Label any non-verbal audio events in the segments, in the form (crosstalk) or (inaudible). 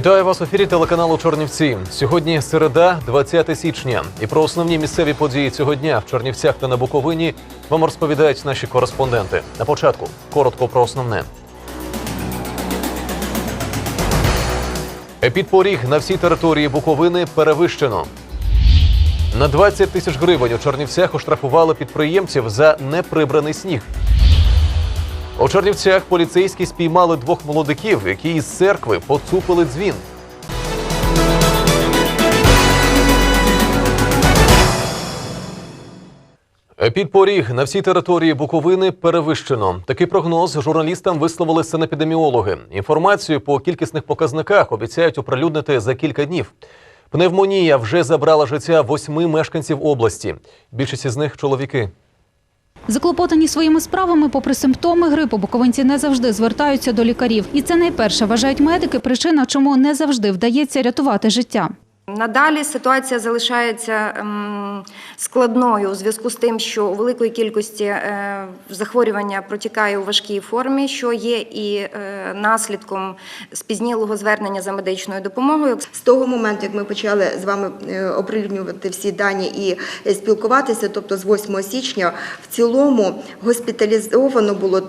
Вітаю вас в ефірі телеканалу Чорнівці. Сьогодні середа, 20 січня. І про основні місцеві події цього дня в Чорнівцях та на Буковині вам розповідають наші кореспонденти. На початку коротко про основне. Епідпоріг на всій території Буковини перевищено. На 20 тисяч гривень у Чорнівцях оштрафували підприємців за неприбраний сніг. У Чернівцях поліцейські спіймали двох молодиків, які із церкви поцупили дзвін. Підпоріг на всій території Буковини перевищено. Такий прогноз журналістам висловили санепідеміологи. Інформацію по кількісних показниках обіцяють оприлюднити за кілька днів. Пневмонія вже забрала життя восьми мешканців області. Більшість із них чоловіки. Заклопотані своїми справами, попри симптоми грипу, буковинці не завжди звертаються до лікарів. І це найперше вважають медики причина, чому не завжди вдається рятувати життя. Надалі ситуація залишається ем, складною у зв'язку з тим, що у великої кількості е, захворювання протікає у важкій формі, що є і е, наслідком спізнілого звернення за медичною допомогою. З того моменту, як ми почали з вами е, оприлюднювати всі дані і спілкуватися, тобто з 8 січня, в цілому госпіталізовано було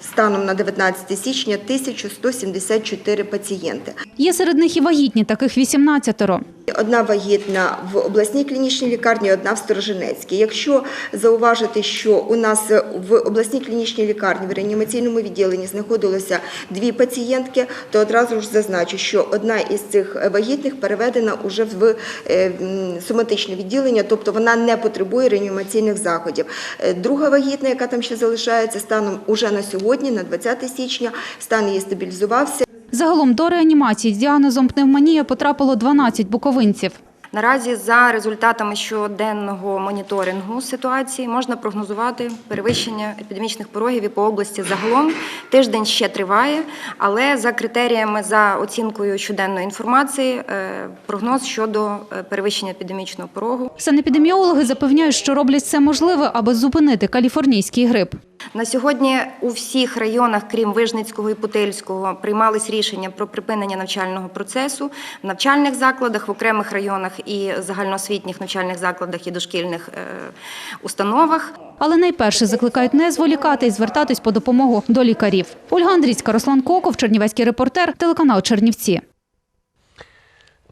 станом на 19 січня 1174 пацієнти. Є серед них і вагітні, таких 18-ро. Одна вагітна в обласній клінічній лікарні, одна в Сторожинецькій. Якщо зауважити, що у нас в обласній клінічній лікарні в реанімаційному відділенні знаходилося дві пацієнтки, то одразу ж зазначу, що одна із цих вагітних переведена уже в е, соматичне відділення, тобто вона не потребує реанімаційних заходів. Е, Друга вагітна, яка там ще залишається, станом уже на сьогодні, на 20 січня, стан її стабілізувався. Загалом до реанімації з діагнозом пневмонія потрапило 12 буковинців. Наразі за результатами щоденного моніторингу ситуації можна прогнозувати перевищення епідемічних порогів і по області загалом. Тиждень ще триває, але за критеріями за оцінкою щоденної інформації е, прогноз щодо е, перевищення епідемічного порогу Санепідеміологи запевняють, що роблять все можливе, аби зупинити каліфорнійський грип. На сьогодні у всіх районах, крім Вижницького і Путильського, приймались рішення про припинення навчального процесу в навчальних закладах, в окремих районах і загальноосвітніх навчальних закладах і дошкільних е, установах. Але найперше закликають не зволікати і звертатись по допомогу до лікарів. Ольга Андрійська, Руслан Коков, Чернівецький репортер, телеканал Чернівці.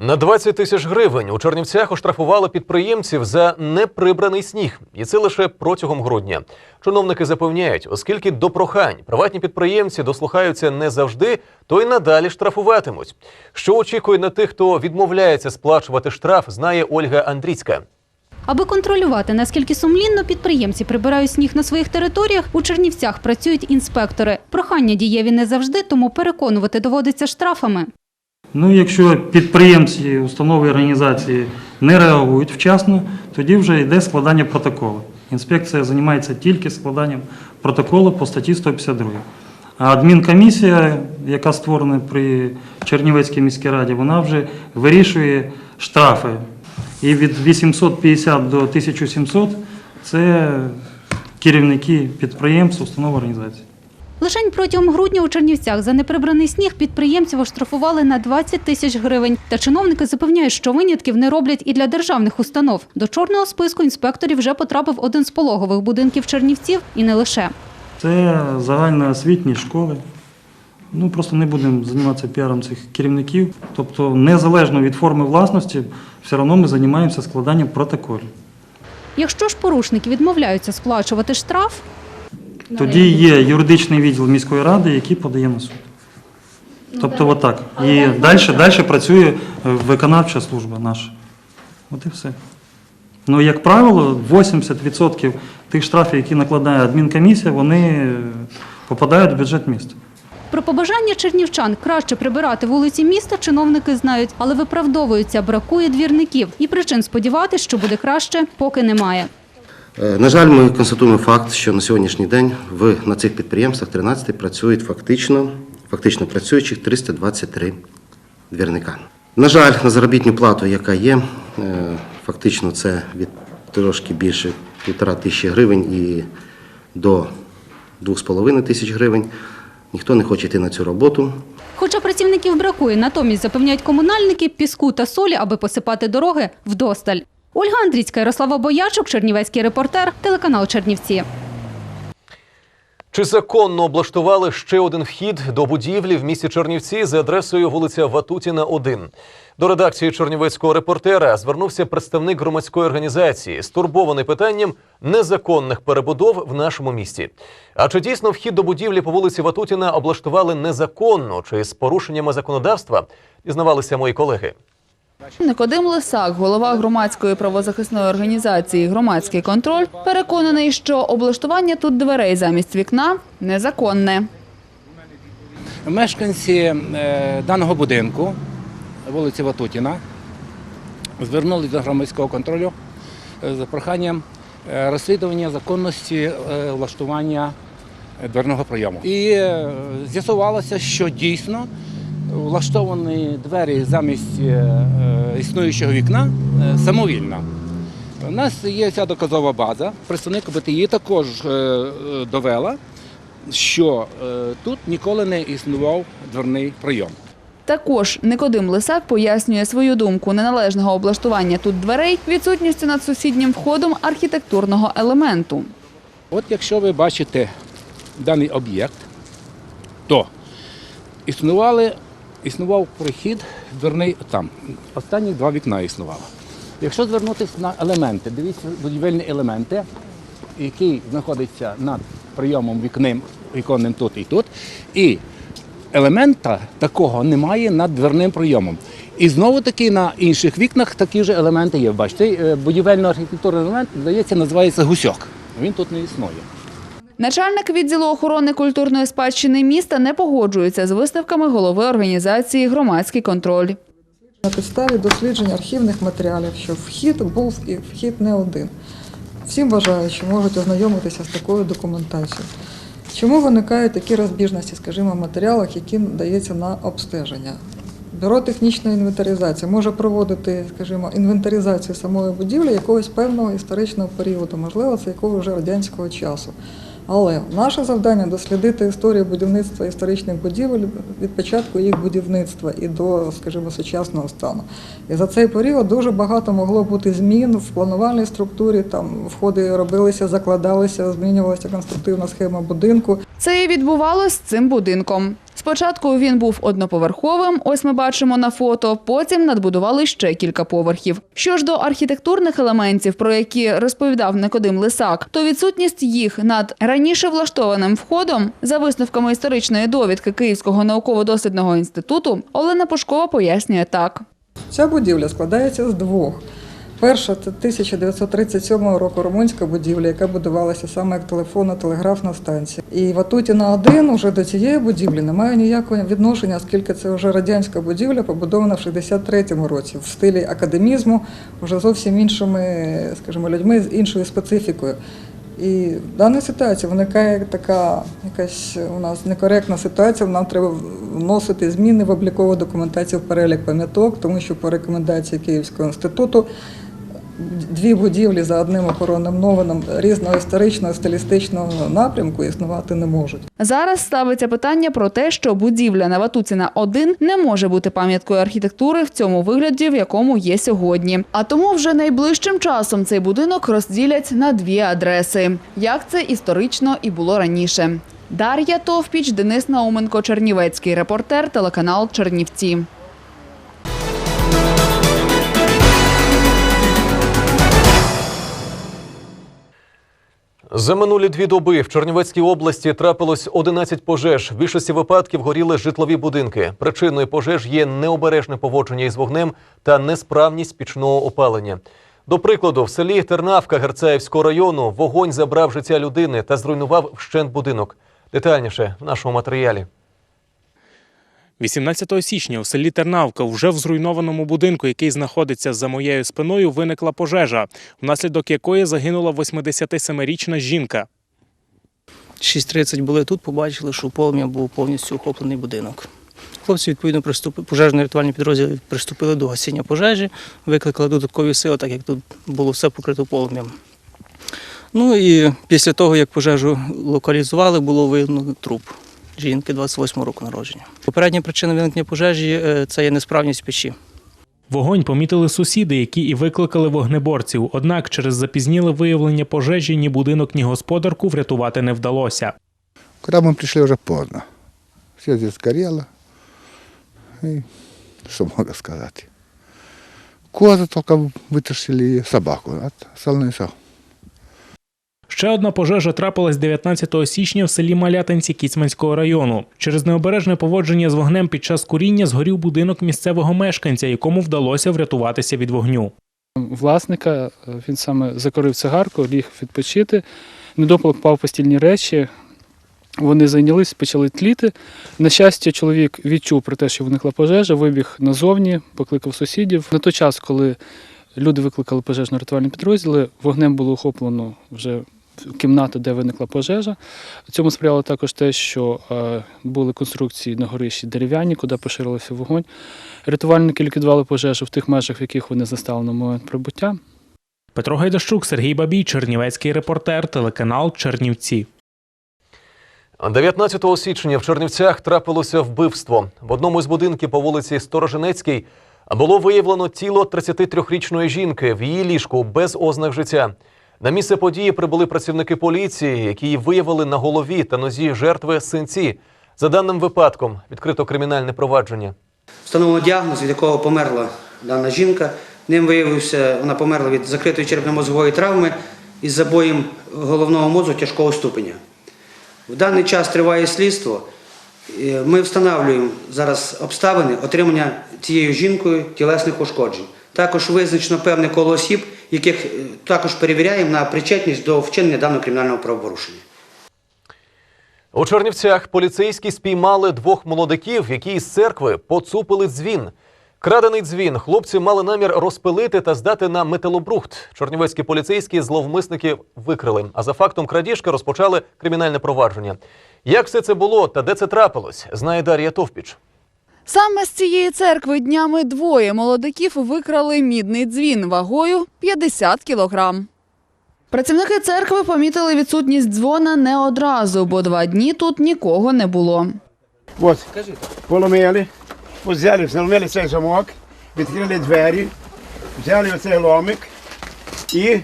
На 20 тисяч гривень у Чернівцях оштрафували підприємців за неприбраний сніг, і це лише протягом грудня. Чиновники запевняють, оскільки до прохань приватні підприємці дослухаються не завжди, то й надалі штрафуватимуть. Що очікує на тих, хто відмовляється сплачувати штраф, знає Ольга Андрійська. Аби контролювати, наскільки сумлінно підприємці прибирають сніг на своїх територіях, у Чернівцях працюють інспектори. Прохання дієві не завжди, тому переконувати доводиться штрафами. Ну, якщо підприємці, установи організації не реагують вчасно, тоді вже йде складання протоколу. Інспекція займається тільки складанням протоколу по статті 152. А адмінкомісія, яка створена при Чернівецькій міській раді, вона вже вирішує штрафи. І від 850 до 1700 це керівники підприємств, установ організацій. Лишень протягом грудня у Чернівцях за неприбраний сніг підприємців оштрафували на 20 тисяч гривень. Та чиновники запевняють, що винятків не роблять і для державних установ. До чорного списку інспекторів вже потрапив один з пологових будинків Чернівців і не лише. Це загальноосвітні школи. Ну просто не будемо займатися піаром цих керівників. Тобто, незалежно від форми власності, все одно ми займаємося складанням протоколів. Якщо ж порушники відмовляються сплачувати штраф, Тоді є юридичний відділ міської ради, який подає на суд. Тобто, отак. І далі, далі працює е, виконавча служба наша. От і все. Ну, як правило, 80% тих штрафів, які накладає адмінкомісія, вони е, попадають в бюджет міста. Про побажання чернівчан краще прибирати вулиці міста чиновники знають, але виправдовуються, бракує двірників. І причин сподіватися, що буде краще, поки немає. Е, На жаль, ми констатуємо факт, що на сьогоднішній день в, на цих підприємствах 13 працюють фактично, фактично працюючих 323 двірника. На жаль, на заробітну плату, яка є, е, фактично це від трошки більше півтора тисячі гривень і до 2,5 тисяч гривень. Ніхто не хоче йти на цю роботу. Хоча працівників бракує, натомість запевняють комунальники піску та солі, аби посипати дороги вдосталь. Ольга Андрійська, Ярослава Боячук, Чернівецький репортер, телеканал Чернівці. Чи законно облаштували ще один вхід до будівлі в місті Чернівці за адресою вулиця Ватутіна, 1? До редакції Чернівецького репортера звернувся представник громадської організації, стурбований питанням незаконних перебудов в нашому місті. А чи дійсно вхід до будівлі по вулиці Ватутіна облаштували незаконно чи з порушеннями законодавства? Дізнавалися мої колеги. Никодим Лисак, голова громадської правозахисної організації Громадський контроль, переконаний, що облаштування тут дверей замість вікна незаконне. Мешканці е, даного будинку, вулиці Ватутіна, звернулися до громадського контролю е, за проханням е, розслідування законності влаштування дверного прийому. І з'ясувалося, що дійсно влаштовані двері замість е, е, існуючого вікна е, самовільно. У нас є ця доказова база. Представник БТІ також довела, що тут ніколи не існував дверний прийом. Також Никодим Лисак пояснює свою думку неналежного облаштування тут дверей відсутністю над сусіднім входом архітектурного елементу. От якщо ви бачите даний об'єкт, то існували, існував прохід дверний там. Останні два вікна існувало. Якщо звернутися на елементи, дивіться будівельні елементи, які знаходяться над прийомом вікним, віконним тут і тут, і елемента такого немає над дверним прийомом. І знову таки на інших вікнах такі ж елементи є. Бачите, е, будівельно-архітектурний елемент, здається, називається гусьок. Він тут не існує. Начальник відділу охорони культурної спадщини міста не погоджується з висновками голови організації Громадський контроль. На підставі досліджень архівних матеріалів, що вхід був і вхід не один. Всі бажаючі можуть ознайомитися з такою документацією. Чому виникають такі розбіжності, скажімо, в матеріалах, які дається на обстеження? Бюро технічної інвентаризації може проводити, скажімо, інвентаризацію самої будівлі якогось певного історичного періоду, можливо, це якого вже радянського часу. Але наше завдання дослідити історію будівництва історичних будівель від початку їх будівництва і до, скажімо, сучасного стану. І за цей період дуже багато могло бути змін в планувальній структурі. Там входи робилися, закладалися, змінювалася конструктивна схема будинку. Це і відбувалося з цим будинком. Спочатку він був одноповерховим, ось ми бачимо на фото. Потім надбудували ще кілька поверхів. Що ж до архітектурних елементів, про які розповідав Никодим Лисак, то відсутність їх над раніше влаштованим входом, за висновками історичної довідки Київського науково-дослідного інституту, Олена Пушкова пояснює так. Ця будівля складається з двох. Перша це 1937 року румунська будівля, яка будувалася саме як телефонно-телеграфна станція. І Ватутіна 1 уже до цієї будівлі не має ніякого відношення, оскільки це вже радянська будівля, побудована в 63-му році в стилі академізму, вже зовсім іншими, скажімо, людьми з іншою специфікою. І в даній ситуації виникає така якась у нас некоректна ситуація. Нам треба вносити зміни в облікову документацію в перелік пам'яток, тому що по рекомендації Київського інституту дві будівлі за одним охоронним новином різного історичного стилістичного напрямку існувати не можуть. Зараз ставиться питання про те, що будівля на Ватуціна 1 не може бути пам'яткою архітектури в цьому вигляді, в якому є сьогодні. А тому вже найближчим часом цей будинок розділять на дві адреси, як це історично і було раніше. Дар'я Товпіч, Денис Науменко, Чернівецький репортер, телеканал Чернівці. За минулі дві доби в Чернівецькій області трапилось 11 пожеж. В більшості випадків горіли житлові будинки. Причиною пожеж є необережне поводження із вогнем та несправність пічного опалення. До прикладу, в селі Тернавка Герцаївського району вогонь забрав життя людини та зруйнував вщент будинок. Детальніше в нашому матеріалі. 18 січня у селі Тернавка, вже в зруйнованому будинку, який знаходиться за моєю спиною, виникла пожежа, внаслідок якої загинула 87-річна жінка. 6.30 були тут, побачили, що полум'я був повністю охоплений будинок. Хлопці, відповідно, пожежно-рятувальні підрозділи приступили до гасіння пожежі, викликали додаткові сили, так як тут було все покрито полум'ям. Ну і після того, як пожежу локалізували, було видно труп жінки 28 року народження. Попередня причина виникнення пожежі е, це є несправність печі. Вогонь помітили сусіди, які і викликали вогнеборців. Однак через запізніле виявлення пожежі ні будинок, ні господарку врятувати не вдалося. Когда мы пришли, уже поздно. Все здесь сгорело. И что могу сказать? Козы только вытащили и собаку. А остальное все. Ще одна пожежа трапилась 19 січня в селі Малятинці Кіцманського району. Через необережне поводження з вогнем під час куріння згорів будинок місцевого мешканця, якому вдалося врятуватися від вогню. власника. Він саме закорив цигарку, ліг відпочити. Недопалок пав постільні речі. Вони зайнялись, почали тліти. На щастя, чоловік відчув про те, що виникла пожежа, вибіг назовні, покликав сусідів. На той час, коли люди викликали пожежно-рятувальні підрозділи, вогнем було охоплено вже кімнату, де виникла пожежа. Цьому сприяло також те, що е, були конструкції на горищі дерев'яні, куди поширився вогонь. Рятувальники ліквідували пожежу в тих межах, в яких вони застали на момент прибуття. Петро Гайдащук, Сергій Бабій, Чернівецький репортер, телеканал Чернівці. 19 січня в Чернівцях трапилося вбивство. В одному із будинків по вулиці Сторожинецькій було виявлено тіло 33-річної жінки в її ліжку без ознак життя. На місце події прибули працівники поліції, які виявили на голові та нозі жертви синці. За даним випадком відкрито кримінальне провадження. Встановлено діагноз, від якого померла дана жінка. Ним виявився, вона померла від закритої черепно-мозгової травми із забоєм головного мозку тяжкого ступеня. В даний час триває слідство. Е, Ми встановлюємо зараз обставини отримання цією жінкою тілесних ушкоджень. Також визначено певне коло осіб, яких е, також перевіряємо на причетність до вчинення даного кримінального правопорушення. У Чернівцях поліцейські спіймали двох молодиків, які із церкви поцупили дзвін. Крадений дзвін хлопці мали намір розпилити та здати на металобрухт. Чернівецькі поліцейські зловмисників викрили, а за фактом крадіжки розпочали кримінальне провадження. Як все це було та де це трапилось, знає Дар'я Товпіч. Саме з цієї церкви днями двоє молодиків викрали мідний дзвін вагою 50 кілограм. Працівники церкви помітили відсутність дзвона не одразу, бо два дні тут нікого не було. От, поломили, взяли, встановили цей замок, відкрили двері, взяли оцей ломик і,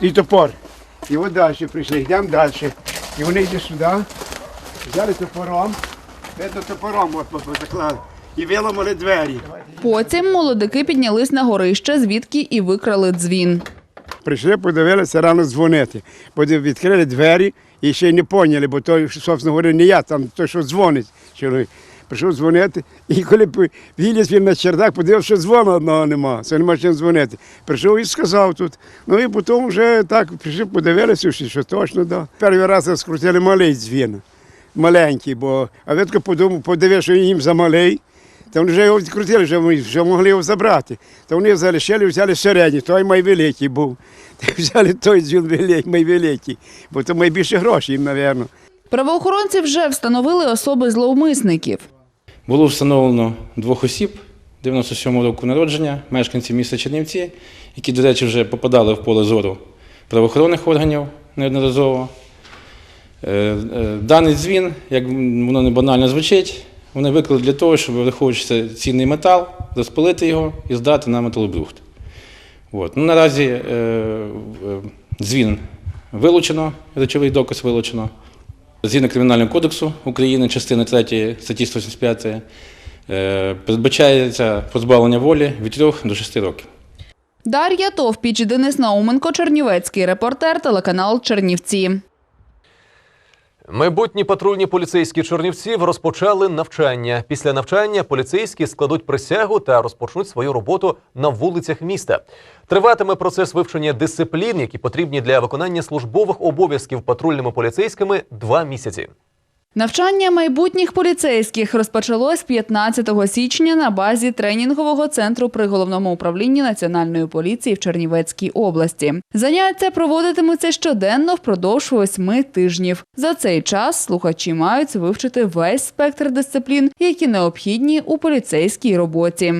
і топор. І от далі прийшли, йдемо далі. І вони йдуть сюди, взяли топором, видно топором от, заклали, і виламали двері. Потім молодики піднялись на горище, звідки і викрали дзвін. Прийшли, подивилися рано дзвонити. Відкрили двері і ще й не поняли, бо той, собственно говоря, не я, там той, що дзвонить чоловік. Прийшов дзвонити, і коли виліз він на чердак, подивився, що дзвону одного нема, це нема чим дзвонити. Прийшов і сказав тут. Ну і потім вже так прийшли, подивилися, що, точно да. Перший раз скрутили малий дзвін, маленький, бо а ветко подумав, подивився, що їм замалий. Та вони вже його відкрутили, вже, вони- вже могли його забрати. Та вони взяли залишили, взяли середній, той май великий був. (laughs) Та взяли той дзвін великий, май великий, бо то май більше грошей їм, мабуть. Правоохоронці вже встановили особи зловмисників. Було встановлено двох осіб 97 року народження, мешканців міста Чернівці, які, до речі, вже попадали в поле зору правоохоронних органів неодноразово. Е, е, Даний дзвін, як воно не банально звучить, вони виклали для того, щоб, враховуючи цінний метал, розпилити його і здати на металобрухт. От. Ну, наразі е, е, дзвін вилучено, речовий доказ вилучено. Згідно Кримінального кодексу України, частини 3 статті 185, е, передбачається позбавлення волі від 3 до 6 років. Дар'я Товпіч, Денис Науменко, Чернівецький репортер, телеканал Чернівці. Майбутні патрульні поліцейські чернівців розпочали навчання. Після навчання поліцейські складуть присягу та розпочнуть свою роботу на вулицях міста. Триватиме процес вивчення дисциплін, які потрібні для виконання службових обов'язків патрульними поліцейськими два місяці. Навчання майбутніх поліцейських розпочалось 15 січня на базі тренінгового центру при головному управлінні Національної поліції в Чернівецькій області. Заняття проводитимуться щоденно впродовж восьми тижнів. За цей час слухачі мають вивчити весь спектр дисциплін, які необхідні у поліцейській роботі.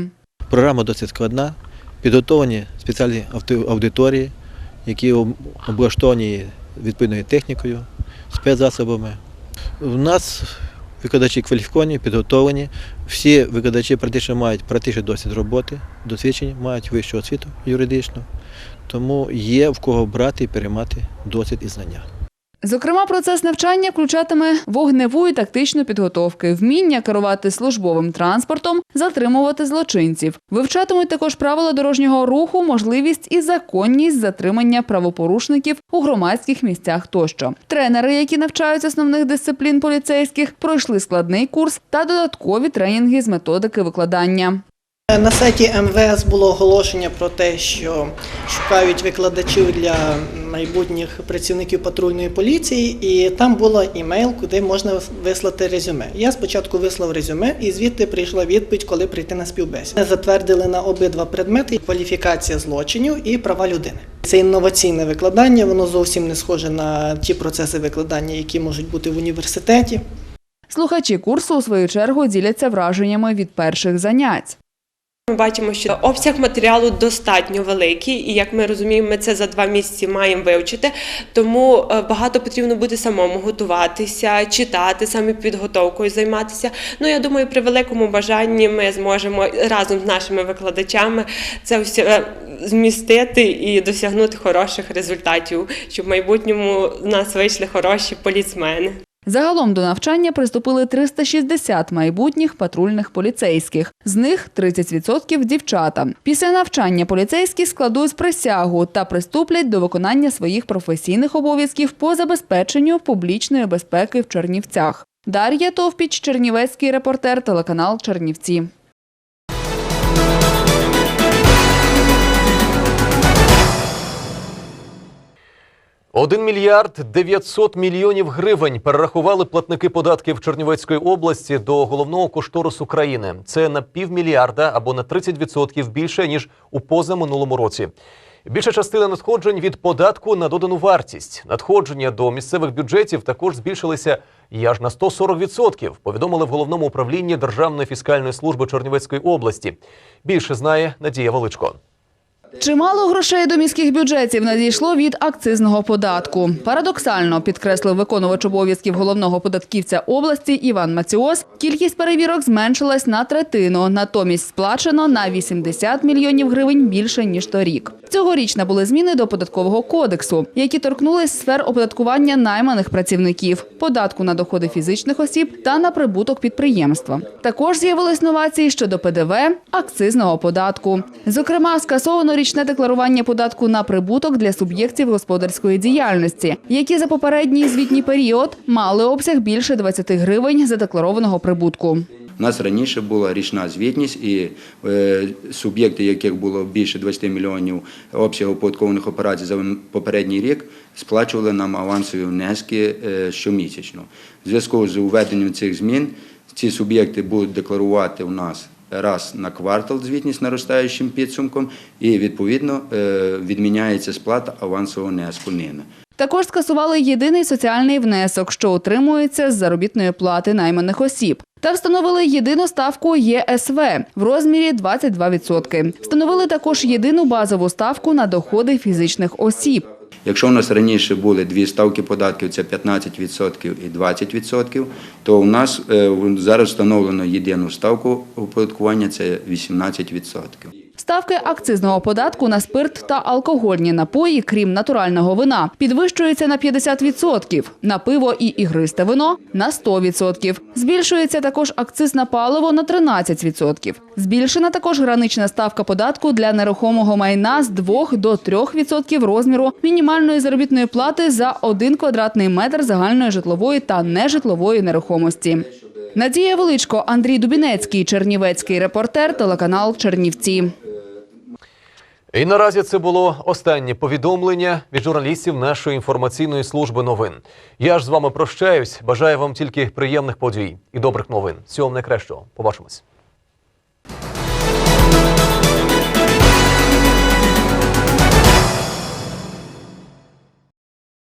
Програма досить складна. Підготовлені спеціальні аудиторії, які облаштовані відповідною технікою, спецзасобами. У нас викладачі кваліфіковані, підготовлені. Всі викладачі практично мають практичний досвід роботи, досвідчені, мають вищу освіту юридичну. Тому є в кого брати і переймати досвід і знання. Зокрема, процес навчання включатиме вогневу і тактичну підготовки, вміння керувати службовим транспортом, затримувати злочинців. Вивчатимуть також правила дорожнього руху, можливість і законність затримання правопорушників у громадських місцях тощо. Тренери, які навчають основних дисциплін поліцейських, пройшли складний курс та додаткові тренінги з методики викладання. На сайті МВС було оголошення про те, що шукають викладачів для майбутніх працівників патрульної поліції, і там було імейл, куди можна вислати резюме. Я спочатку вислав резюме, і звідти прийшла відповідь, коли прийти на співбесіду. Затвердили на обидва предмети кваліфікація злочинів і права людини. Це інноваційне викладання, воно зовсім не схоже на ті процеси викладання, які можуть бути в університеті. Слухачі курсу у свою чергу діляться враженнями від перших занять. Ми бачимо, що обсяг матеріалу достатньо великий, і як ми розуміємо, ми це за два місяці маємо вивчити. Тому е, багато потрібно буде самому готуватися, читати, саме підготовкою займатися. Ну я думаю, при великому бажанні ми зможемо разом з нашими викладачами це все е, змістити і досягнути хороших результатів, щоб в майбутньому з нас вийшли хороші поліцмени. Загалом до навчання приступили 360 майбутніх патрульних поліцейських. З них 30% – дівчата. Після навчання поліцейські складуть присягу та приступлять до виконання своїх професійних обов'язків по забезпеченню публічної безпеки в Чернівцях. Дар'я Товпіч, Чернівецький репортер, телеканал Чернівці. Один мільярд 900 мільйонів гривень перерахували платники податків Чернівецької області до головного кошторису країни. Це на півмільярда або на 30% більше ніж у позаминулому році. Більша частина надходжень від податку на додану вартість. Надходження до місцевих бюджетів також збільшилися і аж на 140%, повідомили в головному управлінні Державної фіскальної служби Чернівецької області. Більше знає Надія Величко. Чимало грошей до міських бюджетів надійшло від акцизного податку. Парадоксально, підкреслив виконувач обов'язків головного податківця області Іван Маціос, кількість перевірок зменшилась на третину, натомість сплачено на 80 мільйонів гривень більше, ніж торік. Цьогоріч набули зміни до податкового кодексу, які торкнулись сфер оподаткування найманих працівників, податку на доходи фізичних осіб та на прибуток підприємства. Також з'явились новації щодо ПДВ, акцизного податку. Зокрема, скасовано річне декларування податку на прибуток для суб'єктів господарської діяльності, які за попередній звітній період мали обсяг більше 20 гривень задекларованого прибутку. У нас раніше була річна звітність, і е, суб'єкти, яких було більше 20 мільйонів обсягу оподаткованих операцій за попередній рік, сплачували нам авансові внески е, щомісячно. В зв'язку з введенням цих змін ці суб'єкти будуть декларувати у нас раз на квартал звітність наростаючим підсумком, і відповідно е, відміняється сплата авансового внеску ними. Також скасували єдиний соціальний внесок, що утримується з заробітної плати найманих осіб. Та встановили єдину ставку єСВ в розмірі 22%. Встановили також єдину базову ставку на доходи фізичних осіб. Якщо у нас раніше були дві ставки податків, це 15% і 20%, то у нас е, зараз встановлено єдину ставку оподаткування це 18%. Ставки акцизного податку на спирт та алкогольні напої, крім натурального вина, підвищуються на 50%, на пиво і ігристе вино – на 100%. Збільшується також акциз на паливо на 13%. Збільшена також гранична ставка податку для нерухомого майна з 2 до 3% розміру мінімальної заробітної плати за 1 квадратний метр загальної житлової та нежитлової нерухомості. Надія Величко, Андрій Дубінецький, Чернівецький репортер, телеканал Чернівці. І наразі це було останнє повідомлення від журналістів нашої інформаційної служби новин. Я ж з вами прощаюсь. Бажаю вам тільки приємних подій і добрих новин. Всього найкращого. Побачимось.